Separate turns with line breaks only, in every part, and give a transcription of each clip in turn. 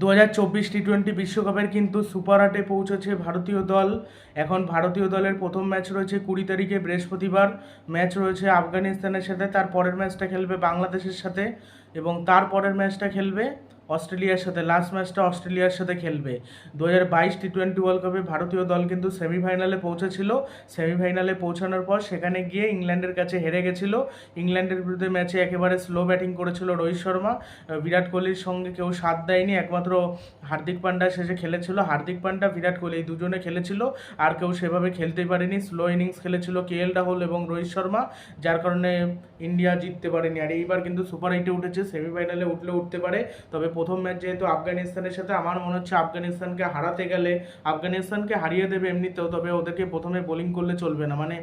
দু হাজার চব্বিশ টি টোয়েন্টি বিশ্বকাপের কিন্তু সুপার আটে পৌঁছেছে ভারতীয় দল। এখন ভারতীয় দলের প্রথম ম্যাচ রয়েছে কুড়ি তারিখে বৃহস্পতিবার। ম্যাচ রয়েছে আফগানিস্তানের সাথে, তার পরের ম্যাচটা খেলবে বাংলাদেশের সাথে এবং তার পরের ম্যাচটা খেলবে অস্ট্রেলিয়ার সাথে লাস্ট ম্যাচটা অস্ট্রেলিয়ার সাথে খেলবে। দু হাজার বাইশ টি টোয়েন্টি ওয়ার্ল্ড কাপে ভারতীয় দল কিন্তু সেমিফাইনালে পৌঁছেছিল। সেমিফাইনালে পৌঁছানোর পর সেখানে গিয়ে ইংল্যান্ডের কাছে হেরে গেছিল। ইংল্যান্ডের বিরুদ্ধে ম্যাচে একেবারে স্লো ব্যাটিং করেছিল রোহিত শর্মা। বিরাট কোহলির সঙ্গে কেউ সাথ দেয়নি, একমাত্র হার্দিক পান্ডা শেষে খেলেছিল। হার্দিক পান্ডা, বিরাট কোহলি এই দুজনে খেলেছিল। আর কেউ সেভাবে খেলতেই পারেনি। স্লো ইনিংস খেলেছিল কে এল রাহুল এবং রোহিত শর্মা, যার কারণে ইন্ডিয়া জিততে পারেনি। আর এইবার কিন্তু সুপার এইটে উঠেছে। সেমিফাইনালে উঠলে উঠতে পারে। তবে প্রথম ম্যাচ যেহেতু আফগানিস্তানের সাথে, আমার মনে হচ্ছে আফগানিস্তানকে হারাতে গেলে আফগানিস্তানকে হারিয়ে দেবে এমনিতেও, তবে ওদেরকে প্রথমে বোলিং করলে চলবে না। মানে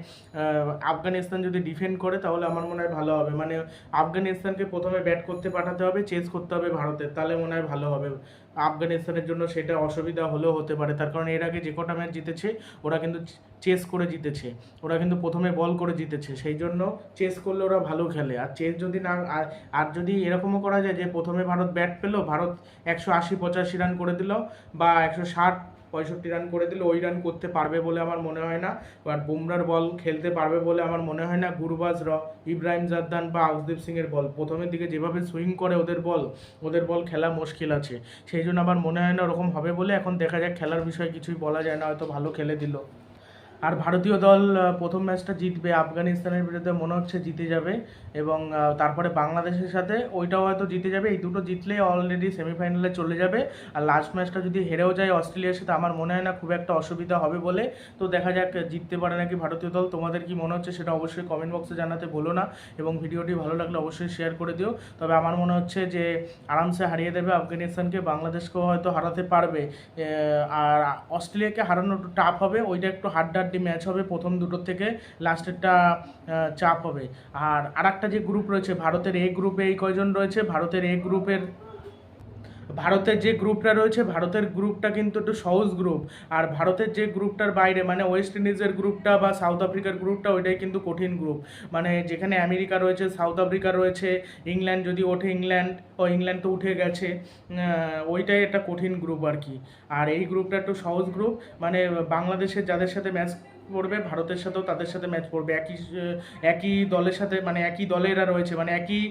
আফগানিস্তান যদি ডিফেন্ড করে, তাহলে আমার মনে হয় ভালো হবে। মানে আফগানিস্তানকে প্রথমে ব্যাট করতে পাঠাতে হবে চেস করতে হবে ভারতের। তাহলে মনে হয় ভালো হবে। আফগানিস্তানের জন্য সেটা অসুবিধা হলেও হতে পারে। তার কারণ এর আগে যে কটা ম্যাচ জিতেছে, ওরা কিন্তু চেস করে জিতেছে। ওরা কিন্তু প্রথমে বল করে জিতেছে। সেই জন্য চেস করলে ওরা ভালো খেলে। আর চেস যদি না আর- যদি এরকমও করা যায় যে প্রথমে ভারত ব্যাট পেল, ভারত একশো আশি পঁচাশি রান করে দিল বা একশো ষাট পঁয়ষট্টি রান করে দিলে ওই রান করতে পারবে বলে আমার মনে হয় না। বাট বুমরার বল খেলতে পারবে বলে আমার মনে হয় না। গুরবাজ র, ইব্রাহিম জাদ্দান বা আউসদীপ সিংয়ের বল, প্রথমের দিকে যেভাবে সুইং করে ওদের বল ওদের বল খেলা মুশকিল আছে। সেই জন্য আমার মনে হয় না ওরকম হবে বলে। এখন দেখা যাক, খেলার বিষয়ে কিছুই বলা যায় না, হয়তো ভালো খেলে দিল। আর ভারতীয় দল প্রথম ম্যাচটা জিতবে। আফগানিস্তানের বিরুদ্ধে মনে হচ্ছে জিতে যাবে এবং তারপরে বাংলাদেশের সাথে ওইটাও হয়তো জিতে যাবে। এই দুটো জিতলে অলরেডি সেমিফাইনালে চলে যাবে। আর লাস্ট ম্যাচটা যদি হেরেও যায় অস্ট্রেলিয়ার সাথে, আমার মনে হয় না খুব একটা অসুবিধা হবে বলে। তো দেখা যাক, জিততে পারে নাকি ভারতীয় দল। তোমাদের কি মনে হচ্ছে সেটা অবশ্যই কমেন্ট বক্সে জানাতে বলো না এবং ভিডিওটি ভালো লাগলে অবশ্যই শেয়ার করে দিও। তবে আমার মনে হচ্ছে যে, আরামসে হারিয়ে দেবে আফগানিস্তানকে। বাংলাদেশকেও হয়তো হারাতে পারবে। আর অস্ট্রেলিয়াকে হারানো একটু টাফ হবে। ওইটা একটু হাড্ডাহাড্ডি ম্যাচ হবে, প্রথম দুটোর থেকে লাস্টেরটা চাপ হবে। আর আরেকটা যে গ্রুপ রয়েছে, ভারতের এ গ্রুপে এই কয়জন রয়েছে? ভারতের এ গ্রুপের ভারতের যে গ্রুপটা রয়েছে, ভারতের গ্রুপটা কিন্তু একটু সহজ গ্রুপ। আর ভারতের যে গ্রুপটার বাইরে মানে ওয়েস্ট ইন্ডিজের গ্রুপটা বা সাউথ আফ্রিকার গ্রুপটা, ওইটাই কিন্তু কঠিন গ্রুপ। মানে যেখানে আমেরিকা রয়েছে, সাউথ আফ্রিকা রয়েছে, ইংল্যান্ড যদি ওঠে ইংল্যান্ড, ও ইংল্যান্ড তো উঠে গেছে ওইটাই একটা কঠিন গ্রুপ আর কি। আর এই গ্রুপটা একটু সহজ গ্রুপ মানে বাংলাদেশের যাদের সাথে ম্যাচ পড়বে, ভারতের সাথেও তাদের সাথে ম্যাচ পড়বে। একই একই দলের সাথে মানে একই দলে এরা রয়েছে মানে একই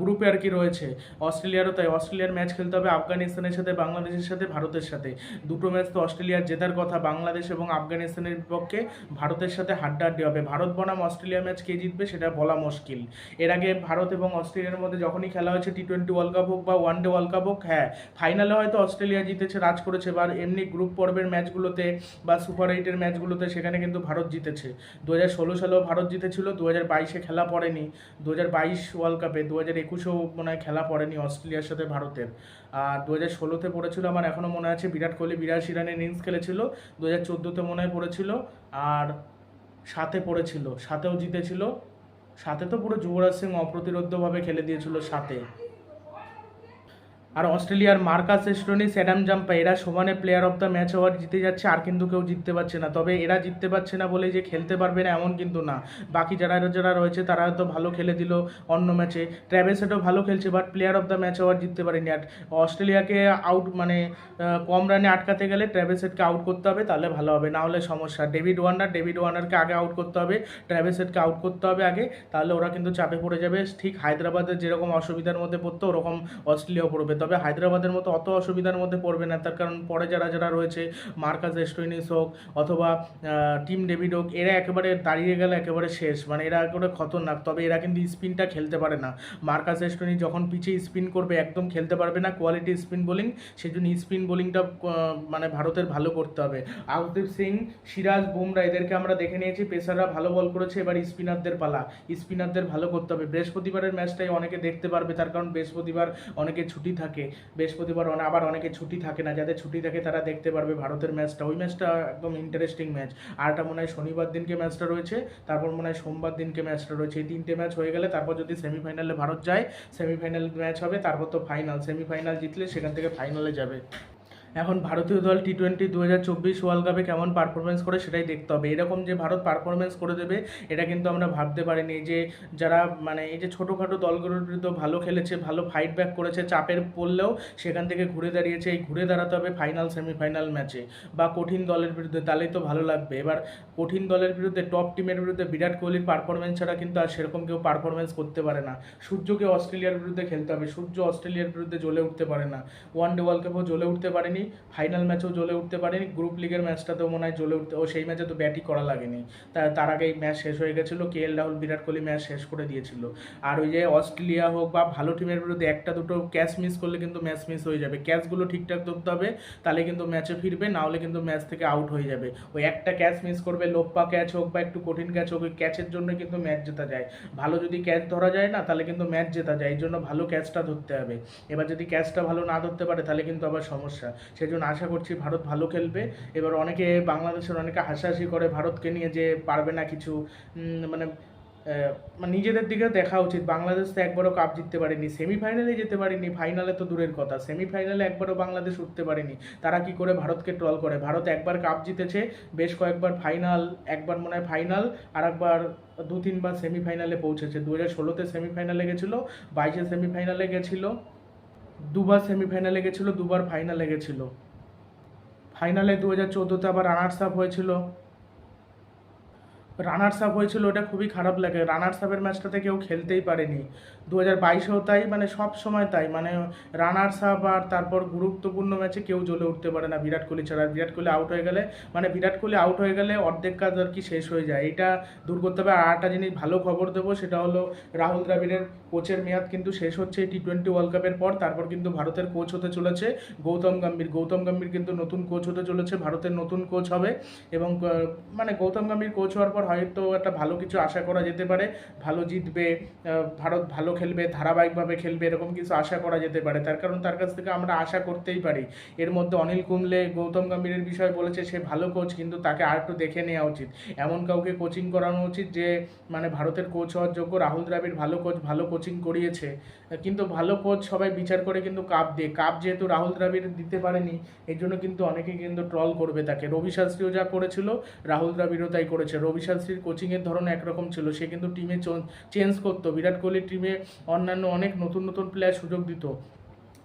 গ্রুপে আর কি রয়েছে। অস্ট্রেলিয়ারও তাই, অস্ট্রেলিয়ার ম্যাচ খেলতে হবে আফগানিস্তানের সাথে, বাংলাদেশের সাথে, ভারতের সাথে। দুটো ম্যাচ তো অস্ট্রেলিয়ার জেতার কথা, বাংলাদেশ এবং আফগানিস্তানের বিপক্ষে ভারতের সাথে হাড্ডাহাড্ডি হবে। ভারত বনাম অস্ট্রেলিয়া ম্যাচ কে জিতবে সেটা বলা মুশকিল। এর আগে ভারত এবং অস্ট্রেলিয়ার মধ্যে যখনই খেলা হয়েছে টি টোয়েন্টি ওয়ার্ল্ড কাপ হোক বা ওয়ান ডে ওয়ার্ল্ড কাপ হোক হ্যাঁ ফাইনালে হয়তো অস্ট্রেলিয়া জিতেছে, রাজ করেছে বা এমনি গ্রুপ পর্বের ম্যাচগুলোতে বা সুপার এইটের ম্যাচগুলোতে সেখানে কিন্তু ভারত জিতেছে। দু হাজার ষোলো সালেও ভারত জিতেছিল দু হাজার বাইশে খেলা পড়েনি দু হাজার বাইশ ওয়ার্ল্ড কাপে দু হাজার একুশেও মনে হয় খেলা পড়েনি অস্ট্রেলিয়ার সাথে ভারতের। আর দু হাজার ষোলোতে পড়েছিল আমার এখনও মনে আছে, বিরাট কোহলি বিরাশি রানের ইনিংস খেলেছিল দু হাজার চোদ্দোতে মনে হয় পড়েছিল, আর সাতে পড়েছিল, সাতেও জিতেছিল সাথে তো পুরো যুবরাজ সিং অপ্রতিরোধ্যভাবে খেলে দিয়েছিল সাথে আর অস্ট্রেলিয়ার মার্কাস এস্টোনি স্যাডাম জাম্পা, এরা সমানে player of the match award জিতে যাচ্ছে, আর কিন্তু কেউ জিততে পারছে না। তবে এরা জিততে পারছে না বলে যে খেলতে পারবে না, এমন কিন্তু না। বাকি যারা যারা রয়েছে, তারা হয়তো ভালো খেলে দিল অন্য ম্যাচে ট্র্যাভেসেটও ভালো খেলছে but player of the match award জিততে পারেনি। আর অস্ট্রেলিয়াকে আউট মানে কম রানে আটকাতে গেলে ট্র্যাভেসেটকে আউট করতে হবে, তাহলে ভালো হবে। না হলে সমস্যা। ডেভিড ওয়ার্নার, ডেভিড ওয়ার্নারকে আগে আউট করতে হবে, ট্র্যাভেসেটকে আউট করতে হবে আগে, তাহলে ওরা কিন্তু চাপে পড়ে যাবে। ঠিক হায়দ্রাবাদের যেরকম অসুবিধার মধ্যে পড়তো, ওরকম অস্ট্রেলিয়াও পড়বে। তবে হায়দ্রাবাদের মতো অত অসুবিধার মধ্যে পড়বে না, তার কারণ পরে যারা যারা রয়েছে মার্কাস এস্টোইনিস হোক অথবা টিম ডেভিড হোক, এরা একেবারে দাঁড়িয়ে গেলে একেবারে শেষ মানে এরা একেবারে খতরনাক, তবে এরা কিন্তু স্পিনটা খেলতে পারে না। মার্কাস এস্টোনি যখন পিছিয়ে স্পিন করবে, একদম খেলতে পারবে না, কোয়ালিটি স্পিন বোলিং সেই জন্য স্পিন বোলিংটা মানে ভারতের ভালো করতে হবে। আউদীপ সিং, সিরাজ বুমরা, এদেরকে আমরা দেখে নিয়েছি, পেসাররা ভালো বল করেছে, এবার স্পিনারদের পালা। স্পিনারদের ভালো করতে হবে। বৃহস্পতিবারের ম্যাচটাই অনেকে দেখতে পারবে, তার কারণ বৃহস্পতিবার অনেকে ছুটি থাকে। বৃহস্পতিবার অনে- আবার অনেকে ছুটি থাকে না। যাদের ছুটি থাকে তারা দেখতে পারবে ভারতের ম্যাচটা। ওই ম্যাচটা একদম ইন্টারেস্টিং ম্যাচ। আরটা মনে হয় শনিবার দিনকে ম্যাচটা রয়েছে, তারপর মনে হয় সোমবার দিনকে ম্যাচটা রয়েছে। এই তিনটে ম্যাচ হয়ে গেলে তারপর যদি সেমিফাইনালে ভারত যায় সেমিফাইনাল ম্যাচ হবে, তারপর তো ফাইনাল সেমিফাইনাল জিতলে সেখান থেকে ফাইনালে যাবে। এখন ভারতীয় দল টি টোয়েন্টি দু হাজার চব্বিশ ওয়ার্ল্ড কাপে কেমন পারফরমেন্স করে সেটাই দেখতে হবে। এরকম যে ভারত পারফরমেন্স করে দেবে, এটা কিন্তু আমরা ভাবতে পারিনি। যে যারা মানে এই যে ছোটোখাটো দলগুলোর বিরুদ্ধে ভালো খেলেছে, ভালো ফাইট ব্যাক করেছে, চাপের পড়লেও সেখান থেকে ঘুরে দাঁড়িয়েছে। এই ঘুরে দাঁড়াতে হবে ফাইনাল সেমিফাইনাল ম্যাচে বা কঠিন দলের বিরুদ্ধে, তাহলেই তো ভালো লাগবে। এবার কঠিন দলের বিরুদ্ধে টপ টিমের বিরুদ্ধে বিরাট কোহলির পারফরমেন্স ছাড়া কিন্তু আর সেরকম কেউ পারফরমেন্স করতে পারে না। সূর্যকে অস্ট্রেলিয়ার বিরুদ্ধে খেলতে হবে। সূর্য অস্ট্রেলিয়ার বিরুদ্ধে জ্বলে উঠতে পারে না। ওয়ান ডে ওয়ার্ল্ড কাপেও জ্বলে উঠতে পারেনি। ফাইনাল ম্যাচেও জ্বলে উঠতে পারেনি গ্রুপ লিগের ম্যাচটাতেও মনে হয় জ্বলে উঠতে, ও সেই ম্যাচে তো ব্যাটই করা লাগেনি। তার আগেই ম্যাচ শেষ হয়ে গেছিল K L Rahul, Virat Kohli match শেষ করে দিয়েছিল। আর ওই যে অস্ট্রেলিয়া হোক বা ভালো টিমের বিরুদ্ধে একটা দুটো ক্যাচ মিস করলে কিন্তু ম্যাচ মিস হয়ে যাবে। ক্যাচগুলো ঠিকঠাক ধরতে হবে, তাহলে কিন্তু ম্যাচে ফিরবে না হলে কিন্তু ম্যাচ থেকে আউট হয়ে যাবে। ওই একটা ক্যাচ মিস করবে, লোপ্পা ক্যাচ হোক বা একটু কঠিন ক্যাচ হোক, ওই ক্যাচের জন্য কিন্তু ম্যাচ জেতা যায়। ভালো যদি ক্যাচ ধরা যায় না, তাহলে কিন্তু ম্যাচ জেতা যায়, এই জন্য ভালো ক্যাচটা ধরতে হবে। এবার যদি ক্যাচটা ভালো না ধরতে পারে, তাহলে কিন্তু আবার সমস্যা। সেই জন্য আশা করছি ভারত ভালো খেলবে। এবার অনেকে বাংলাদেশের অনেকে হাসাহাসি করে ভারতকে নিয়ে যে পারবে না কিছু মানে মানে নিজেদের দিকে দেখা উচিত। বাংলাদেশ তো একবারও কাপ জিততে পারেনি সেমিফাইনালে যেতে পারেনি ফাইনালে তো দূরের কথা। সেমিফাইনালে একবারও বাংলাদেশ উঠতে পারেনি। তারা কি করে ভারতকে ট্রল করে? ভারত একবার কাপ জিতেছে, বেশ কয়েকবার ফাইনাল একবার মনে হয় ফাইনাল আর একবার দু তিনবার সেমিফাইনালে পৌঁছেছে। দু হাজার ষোলোতে সেমিফাইনালে গেছিল, বাইশে সেমিফাইনালে গেছিল। দুবার সেমিফাইনালে গেছিল দুবার ফাইনালে গেছিল। ফাইনালে দু হাজার চোদ্দোতে আবার রানার্স আপ হয়েছিল। রানার্স আপ হয়েছিল, ওটা খুবই খারাপ লাগে। রানার্স আপের ম্যাচটাতে কেউ খেলতেই পারেনি। দু হাজার বাইশেও তাই মানে সব সময় তাই। মানে রানার্স আপ আর তারপর গুরুত্বপূর্ণ ম্যাচে কেউ জ্বলে উঠতে পারে না বিরাট কোহলি ছাড়া। বিরাট কোহলি আউট হয়ে গেলে মানে বিরাট কোহলি আউট হয়ে গেলে অর্ধেক কাজ আর কি শেষ হয়ে যায়। এটা দূর করতে হবে। আর একটা জিনিস ভালো খবর দেবো, সেটা হলো রাহুল দ্রাবিড়ের কোচের মেয়াদ কিন্তু শেষ হচ্ছে টি টোয়েন্টি ওয়ার্ল্ড কাপের পর। তারপর কিন্তু ভারতের কোচ হতে চলেছে গৌতম গম্ভীর। গৌতম গম্ভীর কিন্তু নতুন কোচ হতে চলেছে। ভারতের নতুন কোচ হবে এবং মানে গৌতম গম্ভীর কোচ হওয়ার পর হয়তো একটা ভালো কিছু আশা করা যেতে পারে। ভালো জিতবে ভারত ভালো খেলবে, ধারাবাহিকভাবে খেলবে, এরকম কিছু আশা করা যেতে পারে। তার কারণ তার কাছ থেকে আমরা আশা করতেই পারি। এর মধ্যে অনিল কুম্বলে গৌতম গম্ভীরের বিষয়ে বলেছে, সে ভালো কোচ কিন্তু তাকে আর একটু দেখে নেওয়া উচিত। এমন কাউকে কোচিং করানো উচিত যে মানে ভারতের কোচ হওয়ার যোগ্য। রাহুল দ্রাবিড় ভালো কোচ ভালো কোচিং করিয়েছে। কিন্তু ভালো কোচ সবাই বিচার করে কিন্তু কাপ দিয়ে। কাপ যেহেতু রাহুল দ্রাবিড় দিতে পারেনি এই জন্য কিন্তু অনেকে কিন্তু ট্রল করবে তাকে। রবি শাস্ত্রীও যা করেছিল, রাহুল দ্রাবিড়ও তাই করেছে। রবি শাস্ত্রীর কোচিংয়ের ধরন একরকম ছিল। সে কিন্তু টিমে চেঞ্জ করতো। বিরাট কোহলির টিমে অন্যান্য অনেক নতুন নতুন প্লেয়ার সুযোগ দিত।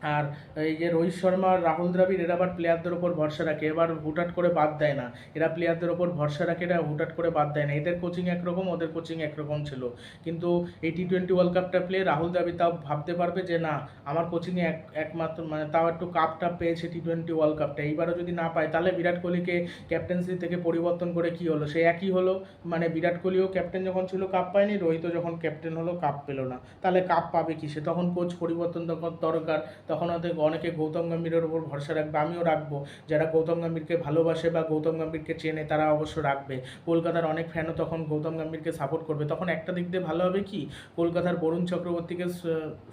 আর এই যে রোহিত শর্মা রাহুল দ্রাবিড়, এরা আবার প্লেয়ারদের ওপর ভরসা রাখে। এবার হুটহাট করে বাদ দেয় না। এরা প্লেয়ারদের ওপর ভরসা রাখে, এরা হুটহাট করে বাদ দেয় না। এদের কোচিং একরকম, ওদের কোচিং একরকম ছিল। কিন্তু এই টি টোয়েন্টি ওয়ার্ল্ড কাপটা প্লে রাহুল দ্রাবিড় তাও ভাবতে পারবে যে, না, আমার কোচিংয়ে এক, একমাত্র মানে তাও একটু কাপটা পেয়েছে টি টোয়েন্টি ওয়ার্ল্ড কাপটা এইবারও যদি না পায়, তাহলে বিরাট কোহলিকে ক্যাপ্টেন্সি থেকে পরিবর্তন করে কি হলো? সে একই হলো। মানে বিরাট কোহলিও ক্যাপ্টেন যখন ছিল কাপ পায়নি। রোহিতও যখন ক্যাপ্টেন হলো কাপ পেল না। তাহলে কাপ পাবে কি সে? তখন কোচ পরিবর্তন দরকার। তখন হয়তো অনেকে গৌতম গম্ভীরের উপর ভরসা রাখবে, আমিও রাখব। যারা গৌতম গম্ভীরকে ভালোবাসে বা গৌতম গম্ভীরকে চেনে, তারা অবশ্য রাখবে। কলকাতার অনেক ফ্যানও তখন গৌতম গম্ভীরকে সাপোর্ট করবে। তখন একটা দিক দিয়ে ভালো হবে কি? কলকাতার বরুণ চক্রবর্তীকে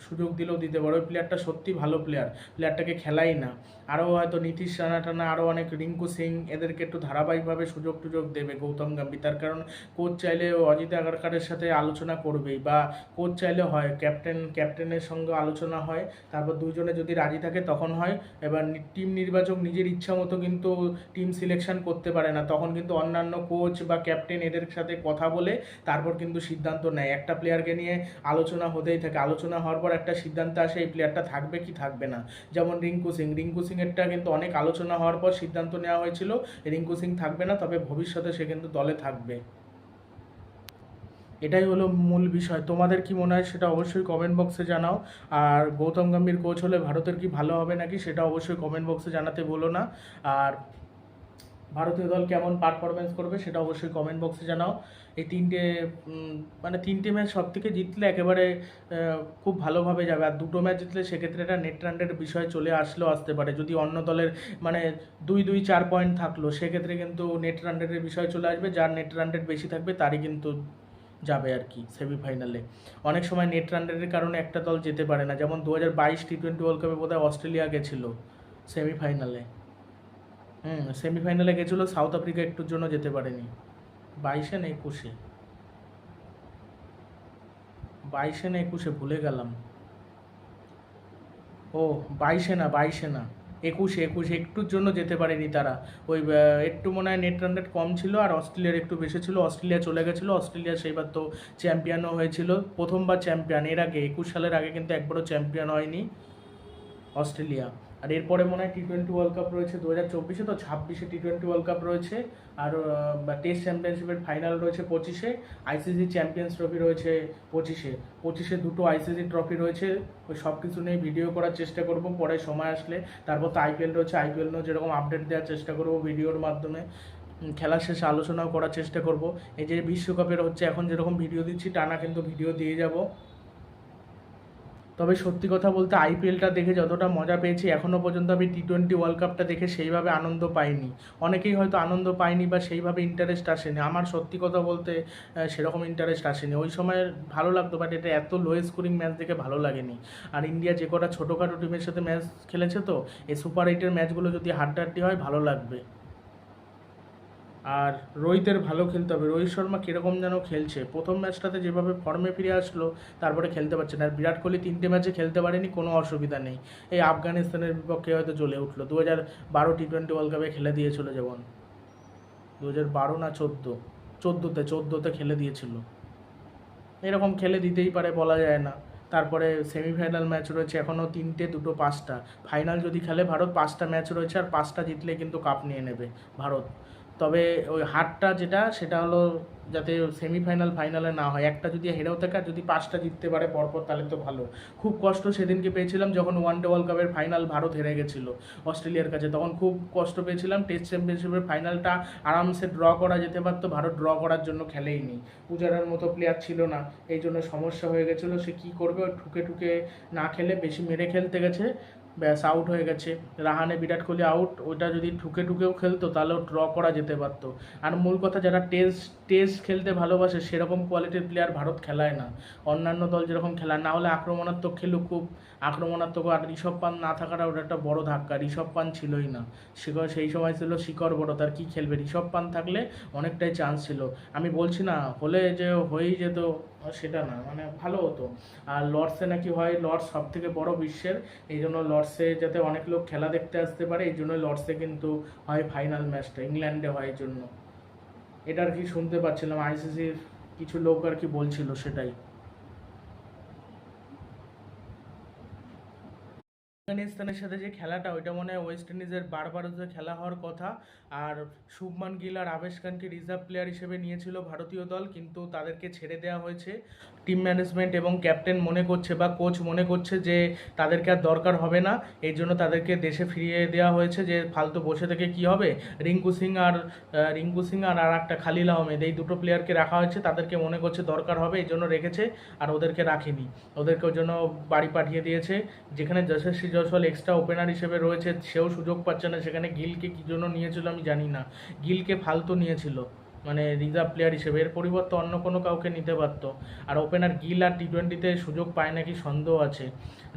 সুযোগ দিলেও দিতে পারে। ওই প্লেয়ারটা সত্যি ভালো প্লেয়ার প্লেয়ারটাকে খেলাই না। আরও হয়তো নীতিশ রানা টানা আরও অনেক রিঙ্কু সিং, এদেরকে একটু ধারাবাহিকভাবে সুযোগ টুযোগ দেবে গৌতম গম্ভীর। তার কারণ কোচ চাইলে অজিত আগারকারের সাথে আলোচনা করবেই বা কোচ চাইলে হয় ক্যাপ্টেন ক্যাপ্টেনের সঙ্গে আলোচনা হয়। তারপর দুজনে যদি রাজি থাকে তখন হয়। এবার টিম নির্বাচক নিজের ইচ্ছা মতো কিন্তু টিম সিলেকশন করতে পারে না। তখন কিন্তু অন্যান্য কোচ বা ক্যাপ্টেন এদের সাথে কথা বলে তারপর কিন্তু সিদ্ধান্ত নেয়। একটা প্লেয়ারকে নিয়ে আলোচনা হতেই থাকে। আলোচনা হওয়ার পর একটা সিদ্ধান্ত আসে, এই প্লেয়ারটা থাকবে কি থাকবে না। যেমন রিঙ্কু সিং। রিঙ্কু সিংয়েরটা কিন্তু অনেক আলোচনা হওয়ার পর সিদ্ধান্ত নেওয়া হয়েছিল। রিঙ্কু সিং থাকবে না, তবে ভবিষ্যতে সে কিন্তু দলে থাকবে। এটাই হলো মূল বিষয়। তোমাদের কি মনে হয় সেটা অবশ্যই কমেন্ট বক্সে জানাও। আর গৌতম গম্ভীর কোচ হলে ভারতের কি ভালো হবে নাকি সেটা অবশ্যই কমেন্ট বক্সে জানাতে বলো না। আর ভারতীয় দল কেমন পারফরমেন্স করবে সেটা অবশ্যই কমেন্ট বক্সে জানাও। এই তিনটে মানে তিনটে ম্যাচ সব থেকে জিতলে একেবারে খুব ভালোভাবে যাবে। আর দুটো ম্যাচ জিতলে সেক্ষেত্রে একটা নেট রানের বিষয় চলে আসলেও আসতে পারে। যদি অন্য দলের মানে দুই দুই, চার পয়েন্ট থাকল, সেক্ষেত্রে কিন্তু নেট রানের বিষয় চলে আসবে। যার নেট রান বেশি থাকবে, তারই কিন্তু যাবে আর কি সেমিফাইনালে অনেক সময় নেট রানের কারণে একটা দল যেতে পারে না। যেমন দু হাজার বাইশ টি টোয়েন্টি ওয়ার্ল্ড কাপে বোধহয় অস্ট্রেলিয়া গেছিল সেমিফাইনালে হুম সেমিফাইনালে গেছিল সাউথ আফ্রিকা একটুর জন্য যেতে পারেনি। বাইশে না একুশে? বাইশে না একুশে? ভুলে গেলাম। ও, বাইশে না বাইশে না। একুশে একুশে একটুর জন্য যেতে পারেনি তারা। ওই একটু মনে হয় নেট রান রেট কম ছিল আর অস্ট্রেলিয়ার একটু বেশি ছিল। অস্ট্রেলিয়া চলে গেছিল। অস্ট্রেলিয়া সেইবার তো চ্যাম্পিয়নও হয়েছিল। প্রথমবার চ্যাম্পিয়ন এর আগে, একুশ সালের আগে কিন্তু একবারও চ্যাম্পিয়ন হয়নি অস্ট্রেলিয়া। আর এরপরে মনে হয় টি টোয়েন্টি ওয়ার্ল্ড কাপ রয়েছে দু হাজার চব্বিশে, তো ছাব্বিশে টি টোয়েন্টি ওয়ার্ল্ড কাপ রয়েছে। আর টেস্ট চ্যাম্পিয়নশিপের ফাইনাল রয়েছে পঁচিশে আইসিসি চ্যাম্পিয়ন্স ট্রফি রয়েছে পঁচিশে। পঁচিশে দুটো আইসিসি ট্রফি রয়েছে, ওই সব কিছু নিয়ে ভিডিও করার চেষ্টা করব, পরে সময় আসলে। তারপর তো আইপিএল রয়েছে আইপিএল নিয়েও যেরকম আপডেট দেওয়ার চেষ্টা করব ভিডিওর মাধ্যমে। খেলার শেষে আলোচনাও করার চেষ্টা করব। এই যে বিশ্বকাপের হচ্ছে, এখন যেরকম ভিডিও দিচ্ছি, টানা কিন্তু ভিডিও দিয়ে যাব। তবে সত্যি কথা বলতে আইপিএলটা দেখে যতটা মজা পেয়েছি এখনও পর্যন্ত আমি টি টোয়েন্টি ওয়ার্ল্ড কাপটা দেখে সেইভাবে আনন্দ পাইনি। অনেকেই হয়তো আনন্দ পায়নি বা সেইভাবে ইন্টারেস্ট আসেনি। আমার সত্যি কথা বলতে সেরকম ইন্টারেস্ট আসেনি। ওই সময় ভালো লাগতো বাট এটা এত লো স্কোরিং ম্যাচ দেখে ভালো লাগেনি। আর ইন্ডিয়া যে কটা ছোটোখাটো টিমের সাথে ম্যাচ খেলেছে তো, এই সুপার এইটের ম্যাচগুলো যদি হাড্ডাহাড্ডি হয়, ভালো লাগবে। আর রোহিতের ভালো খেলতে হবে। রোহিত শর্মা কীরকম যেন খেলছে? প্রথম ম্যাচটাতে যেভাবে ফর্মে ফিরে আসলো, তারপরে খেলতে পারছে না। আর বিরাট কোহলি তিনটে ম্যাচে খেলতে পারেনি, কোনো অসুবিধা নেই। এই আফগানিস্তানের বিপক্ষে হয়তো জ্বলে উঠল। দু হাজার বারো টি টোয়েন্টি ওয়ার্ল্ড কাপে খেলে দিয়েছিল যেমন। দু হাজার বারো না চোদ্দ? চোদ্দোতে চোদ্দোতে খেলে দিয়েছিল। এরকম খেলে দিতেই পারে বলা যায় না। তারপরে সেমিফাইনাল ম্যাচ রয়েছে এখনও তিনটে, দুটো, পাঁচটা। ফাইনাল যদি খেলে, ভারত পাঁচটা ম্যাচ রয়েছে, আর পাঁচটা জিতলে কিন্তু কাপ নিয়ে নেবে ভারত। তবে ওই হারটা যেটা, সেটা হলো যাতে সেমিফাইনাল ফাইনালে না হয়। একটা যদি হেরেও থাকে, আর যদি পাঁচটা জিততে পারে পরপর, তাহলে তো ভালো। খুব কষ্ট সেদিনকে পেয়েছিলাম যখন ওয়ান ডে ওয়ার্ল্ড কাপের ফাইনাল ভারত হেরে গেছিল অস্ট্রেলিয়ার কাছে। তখন খুব কষ্ট পেয়েছিলাম। টেস্ট চ্যাম্পিয়নশিপের ফাইনালটা আরামসে ড্র করা যেতে পারতো। ভারত ড্র করার জন্য খেলেইনি। পূজারার মতো প্লেয়ার ছিল না। এই জন্য সমস্যা হয়ে গেছিল। সে কী করবে? ঠুকে ঠুকে না খেলে, বেশি মেরে খেলতে গেছে। ব্যাস আউট হয়ে গেছে। রাহানে বিরাট কোহলি আউট ওটা যদি ঠুকে ঠুকেও খেলতো তাহলেও ড্র করা যেতে পারতো। আর মূল কথা, যারা টেস্ট টেস্ট খেলতে ভালোবাসে, সেরকম কোয়ালিটির প্লেয়ার ভারত খেলায় না। অন্যান্য দল যেরকম খেলায় না হলে আক্রমণাত্মক খেলুক খুব। আক্রমণাত্মক আর ঋষভ পান না থাকাটা ওটা একটা বড় ধাক্কা, ঋষভ পান ছিলই না। শিকর, সেই সময় ছিল শিকর বড় তার কী খেলবে? ঋষভ পান থাকলে অনেকটাই চান্স ছিল। আমি বলছি না, হলে যে হয়েই যেত, সেটা না মানে ভালো হতো। আর লর্ডসে নাকি হয়, লর্ডস সব থেকে বড় বিশ্বের এই জন্য লর্ডসে যাতে অনেক লোক খেলা দেখতে আসতে পারে, এই জন্য লর্ডসে কিন্তু হয় ফাইনাল ম্যাচটা ইংল্যান্ডে হয় জন্য। এটা আর কি শুনতে পাচ্ছিলাম আইসিসির কিছু লোক আর কি বলছিল সেটাই। আফগানিস্তানের সাথে যে খেলাটা, ওইটা মনে হয় ওয়েস্ট ইন্ডিজের বারবারতে খেলা হওয়ার কথা। আর শুভমান গিল আর আবেশ খানকে রিজার্ভ প্লেয়ার হিসেবে নিয়েছিল ভারতীয় দল, কিন্তু তাদেরকে ছেড়ে দেওয়া হয়েছে। টিম ম্যানেজমেন্ট এবং ক্যাপ্টেন মনে করছে বা কোচ মনে করছে যে তাদেরকে আর দরকার হবে না। এই জন্য তাদেরকে দেশে ফিরিয়ে দেওয়া হয়েছে যে ফালতু বসে থেকে কি হবে? রিঙ্কু সিং আর রিঙ্কু সিং আর আর একটা খালিল আহমেদ, এই দুটো প্লেয়ারকে রাখা হয়েছে। তাদেরকে মনে করছে দরকার হবে, এই জন্য রেখেছে, আর ওদেরকে রাখেনি। ওদেরকে ওই জন্য বাড়ি পাঠিয়ে দিয়েছে, যেখানে যশস্বী জয়সওয়াল এক্সট্রা ওপেনার হিসেবে রয়েছে, সেও সুযোগ পাচ্ছে না। সেখানে গিলকে কী জন্য নিয়েছিল আমি জানি না। গিলকে ফালতু নিয়েছিল মানে রিজার্ভ প্লেয়ার হিসেবে। এর পরিবর্তে অন্য কোনো কাউকে নিতে পারত। আর ওপেনার গিল আর টি টোয়েন্টিতে সুযোগ পায় নাকি সন্দেহ আছে।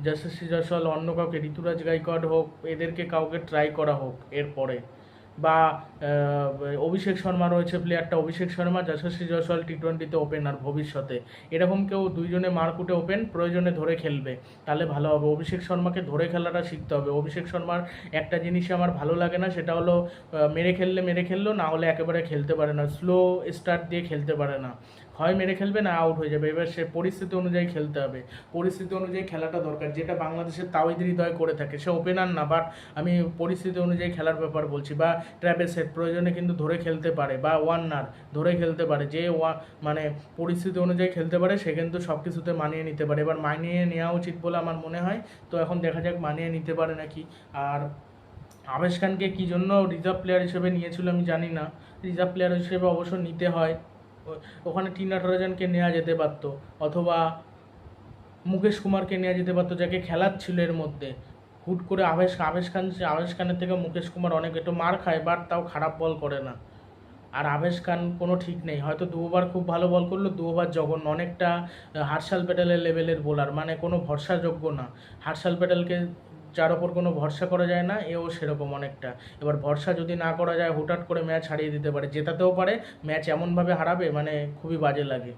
যশস্বী জয়সওয়াল অন্য কাউকে, ঋতুরাজ গাইকড হোক, এদেরকে কাউকে ট্রাই করা হোক, এরপরে। বা অভিষেক শর্মা রয়েছে প্লেয়ারটা অভিষেক শর্মা, যশস্বী জয়সওয়াল টি টোয়েন্টিতে ওপেনার ভবিষ্যতে। এরকম কেউ দুইজনে মারকুটে ওপেন প্রয়োজনে ধরে খেলবে, তাহলে ভালো হবে। অভিষেক শর্মাকে ধরে খেলাটা শিখতে হবে। অভিষেক শর্মার একটা জিনিসে আমার ভালো লাগে না, সেটা হলো মেরে খেললে মেরে খেললো, না হলে একেবারে খেলতে পারে না। স্লো স্টার্ট দিয়ে খেলতে পারে না। হয় মেরে খেলবে না আউট হয়ে যাবে। এবার সে পরিস্থিতি অনুযায়ী খেলতে হবে। পরিস্থিতি অনুযায়ী খেলাটা দরকার। যেটা বাংলাদেশের তাওহিদ হৃদয় করে থাকে। সে ওপেনার না বাট আমি পরিস্থিতি অনুযায়ী খেলার ব্যাপার বলছি। বা ট্র্যাভেল সেট প্রয়োজনে কিন্তু ধরে খেলতে পারে, বা ওয়ান্নার ধরে খেলতে পারে। যে ওয়া মানে পরিস্থিতি অনুযায়ী খেলতে পারে, সে কিন্তু সব কিছুতে মানিয়ে নিতে পারে। এবার মানিয়ে নেওয়া উচিত বলে আমার মনে হয়। তো এখন দেখা যাক মানিয়ে নিতে পারে নাকি। আর আবেশ খানকে কী জন্য রিজার্ভ প্লেয়ার হিসেবে নিয়েছিল আমি জানি না। রিজার্ভ প্লেয়ার হিসেবে অবশ্য নিতে হয়। ওখানে টি নটরাজনকে নেওয়া যেতে পারতো। অথবা মুকেশ কুমারকে নেওয়া যেতে পারতো যাকে খেলাচ্ছিল এর মধ্যে। হুট করে আবেশ আবেশ খান আবেশ খানের থেকে মুকেশ কুমার অনেক একটু মার খায় বাট তাও খারাপ বল করে না। আর আবেশ খান কোনো ঠিক নেই। হয়তো দু ওভার খুব ভালো বল করল দুবার জঘন্য। অনেকটা আহ, হার্ষাল প্যাটেলের লেভেলের বোলার মানে কোনো ভরসাযোগ্য না। হার্ষাল প্যাটেলকে যার ওপর কোনো ভরসা করা যায় না, এও সেরকম অনেকটা। এবার ভরসা যদি না করা যায়, হুটহাট করে ম্যাচ হারিয়ে দিতে পারে, জেতাতেও পারে, ম্যাচ এমনভাবে হারাবে মানে খুবই বাজে লাগে।